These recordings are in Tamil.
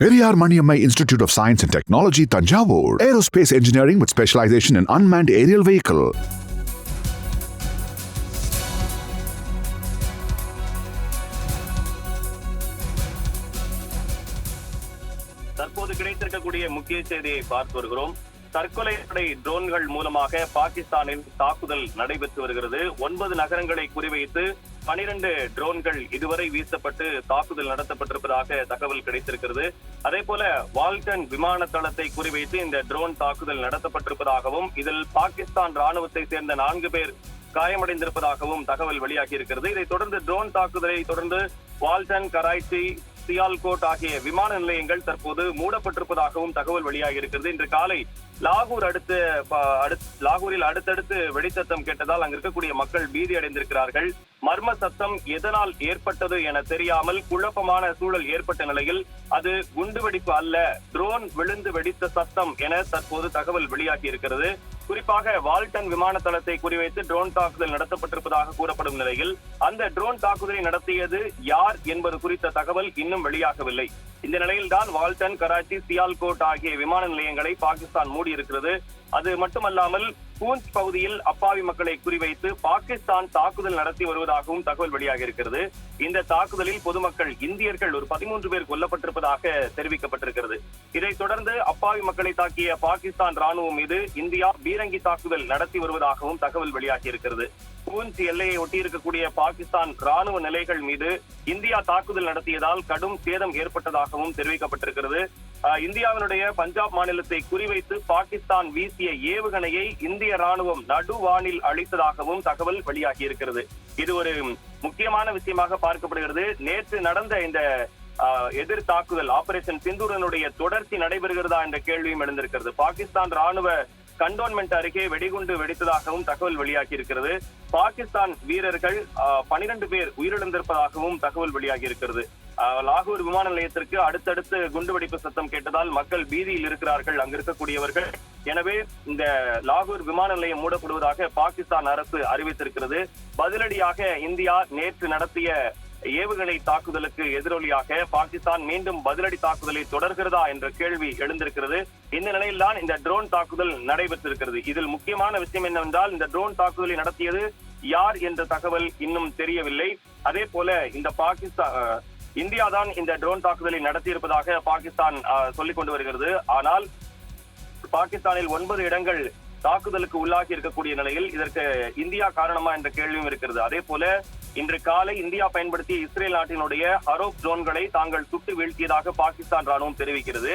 Periyar Maniammai Institute of Science and Technology, Tanjavur. Aerospace engineering with specialization in unmanned aerial vehicle. தற்போது கிடைத்திருக்கக்கூடிய முக்கிய செய்தியை பார்த்து வருகிறோம் தற்கொலைப்படை ட்ரோன்கள் மூலமாக பாகிஸ்தானில் தாக்குதல் நடைபெற்று வருகிறது. ஒன்பது நகரங்களை குறிவைத்து பனிரெண்டு ட்ரோன்கள் இதுவரை வீசப்பட்டு தாக்குதல் நடத்தப்பட்டிருப்பதாக தகவல் கிடைத்திருக்கிறது. அதே போல வால்டன் விமான தளத்தை குறிவைத்து இந்த ட்ரோன் தாக்குதல் நடத்தப்பட்டிருப்பதாகவும் இதில் பாகிஸ்தான் ராணுவத்தை சேர்ந்த நான்கு பேர் காயமடைந்திருப்பதாகவும் தகவல் வெளியாகி இருக்கிறது இதைத் தொடர்ந்து ட்ரோன் தாக்குதலை தொடர்ந்து வால்டன் கராய்ச்சி சியால்கோட் ஆகிய விமான நிலையங்கள் தற்போது மூடப்பட்டிருப்பதாகவும் தகவல் வெளியாகி இருக்கிறது இன்று காலை லாகூர் அடுத்து லாகூரில் அடுத்தடுத்து வெடிச்சத்தம் கேட்டதால் அங்கு இருக்கக்கூடிய மக்கள் பீதி அடைந்திருக்கிறார்கள். மர்ம சத்தம் எதனால் ஏற்பட்டது என தெரியாமல் குழப்பமான சூழல் ஏற்பட்ட நிலையில் அது குண்டுவெடிப்பு அல்ல ட்ரோன் விழுந்து வெடித்த சத்தம் என தற்போது தகவல் வெளியாகி இருக்கிறது குறிப்பாக வால்டன் விமான தளத்தை குறிவைத்து ட்ரோன் தாக்குதல் நடத்தப்பட்டிருப்பதாக கூறப்படும் நிலையில் அந்த ட்ரோன் தாக்குதலை நடத்தியது யார் என்பது குறித்த தகவல் இன்னும் வெளியாகவில்லை. இந்த நிலையில்தான் வால்டன் கராச்சி சியால்கோட் ஆகிய விமான நிலையங்களை பாகிஸ்தான் மூடியிருக்கிறது. அது மட்டுமல்லாமல் பூஞ்ச் பகுதியில் அப்பாவி மக்களை குறிவைத்து பாகிஸ்தான் தாக்குதல் நடத்தி வருவதாகவும் தகவல் வெளியாகி இருக்கிறது. இந்த தாக்குதலில் பொதுமக்கள் இந்தியர்கள் ஒரு பதிமூன்று பேர் கொல்லப்பட்டிருப்பதாக தெரிவிக்கப்பட்டிருக்கிறது. இதைத் தொடர்ந்து அப்பாவி மக்களை தாக்கிய பாகிஸ்தான் ராணுவம் மீது இந்தியா பீரங்கி தாக்குதல் நடத்தி வருவதாகவும் தகவல் வெளியாகி இருக்கிறது. பூஞ்ச் எல்லையை ஒட்டியிருக்கக்கூடிய பாகிஸ்தான் ராணுவ நிலைகள் மீது இந்தியா தாக்குதல் நடத்தியதால் கடும் சேதம் ஏற்பட்டதாகவும் தெரிவிக்கப்பட்டிருக்கிறது. இந்தியாவினுடைய பஞ்சாப் மாநிலத்தை குறிவைத்து பாகிஸ்தான் வீசிய ஏவுகணையை இந்திய ராணுவம் நடுவானில் அளித்ததாகவும் தகவல் வெளியாகி இருக்கிறது இது ஒரு முக்கியமான விஷயமாக பார்க்கப்படுகிறது. நேற்று நடந்த இந்த ஆஹ், எதிர் தாக்குதல் ஆபரேஷன் சிந்தூரனுடைய தொடர்ச்சி நடைபெறுகிறதா என்ற கேள்வியும் எழுந்திருக்கிறது. பாகிஸ்தான் ராணுவ கண்டோன்மெண்ட் அருகே வெடிகுண்டு வெடித்ததாகவும் தகவல் வெளியாகி இருக்கிறது பாகிஸ்தான் வீரர்கள் பனிரெண்டு பேர் உயிரிழந்திருப்பதாகவும் தகவல் வெளியாகி இருக்கிறது லாகூர் விமான நிலையத்திற்கு அடுத்தடுத்து குண்டுவெடிப்பு சத்தம் கேட்டதால் மக்கள் பீதியில் இருக்கிறார்கள். அங்கு இருக்கக்கூடியவர்கள் எனவே இந்த லாகூர் விமான நிலையம் மூடப்படுவதாக பாகிஸ்தான் அரசு அறிவித்திருக்கிறது. பதிலடியாக இந்தியா நேற்று நடத்திய ஏவுகணை தாக்குதலுக்கு எதிரொலியாக பாகிஸ்தான் மீண்டும் பதிலடி தாக்குதலை தொடர்கிறதா என்ற கேள்வி எழுந்திருக்கிறது. இந்த நிலையில்தான் இந்த ட்ரோன் தாக்குதல் நடைபெற்றிருக்கிறது. இதில் முக்கியமான விஷயம் என்னவென்றால் இந்த ட்ரோன் தாக்குதலை நடத்தியது யார் என்ற தகவல் இன்னும் தெரியவில்லை. அதே போல இந்த பாகிஸ்தான் இந்தியா தான் இந்த ட்ரோன் தாக்குதலை நடத்தியிருப்பதாக பாகிஸ்தான் சொல்லிக் கொண்டு வருகிறது. ஆனால் பாகிஸ்தானில் ஒன்பது இடங்கள் தாக்குதலுக்கு உள்ளாகி இருக்கக்கூடிய நிலையில் இதற்கு இந்தியா காரணமா என்ற கேள்வியும் இருக்கிறது. அதே போல இன்று காலை இந்தியா பயன்படுத்திய இஸ்ரேல் நாட்டினுடைய ஹரோப் ட்ரோன்களை தாங்கள் சுட்டு வீழ்த்தியதாக பாகிஸ்தான் ராணுவம் தெரிவிக்கிறது.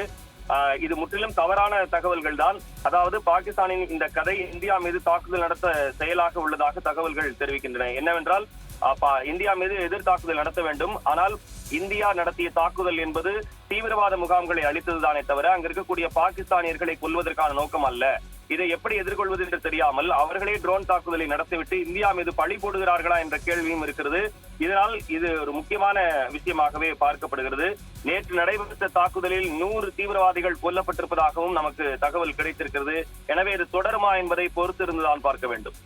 இது முற்றிலும் தவறான தகவல்கள் தான். அதாவது பாகிஸ்தானின் இந்த கதை இந்தியா மீது தாக்குதல் நடத்த செயலாக உள்ளதாக தகவல்கள் தெரிவிக்கின்றன. என்னவென்றால் இந்தியா மீது எதிர் தாக்குதல் நடத்த வேண்டும். ஆனால் இந்தியா நடத்திய தாக்குதல் என்பது தீவிரவாத முகாம்களை அளித்ததுதானே தவிர அங்க இருக்கக்கூடிய பாகிஸ்தானியர்களை கொல்வதற்கான நோக்கம் அல்ல. இதை எப்படி எதிர்கொள்வது என்று தெரியாமல் அவர்களே ட்ரோன் தாக்குதலை நடத்திவிட்டு இந்தியா மீது பழி போடுகிறார்களா என்ற கேள்வியும் இருக்கிறது. இதனால் இது ஒரு முக்கியமான விஷயமாகவே பார்க்கப்படுகிறது. நேற்று நடைபெற்ற தாக்குதலில் நூறு தீவிரவாதிகள் கொல்லப்பட்டிருப்பதாகவும் நமக்கு தகவல் கிடைத்திருக்கிறது. எனவே இது தொடருமா என்பதை பொறுத்திருந்துதான் பார்க்க வேண்டும்.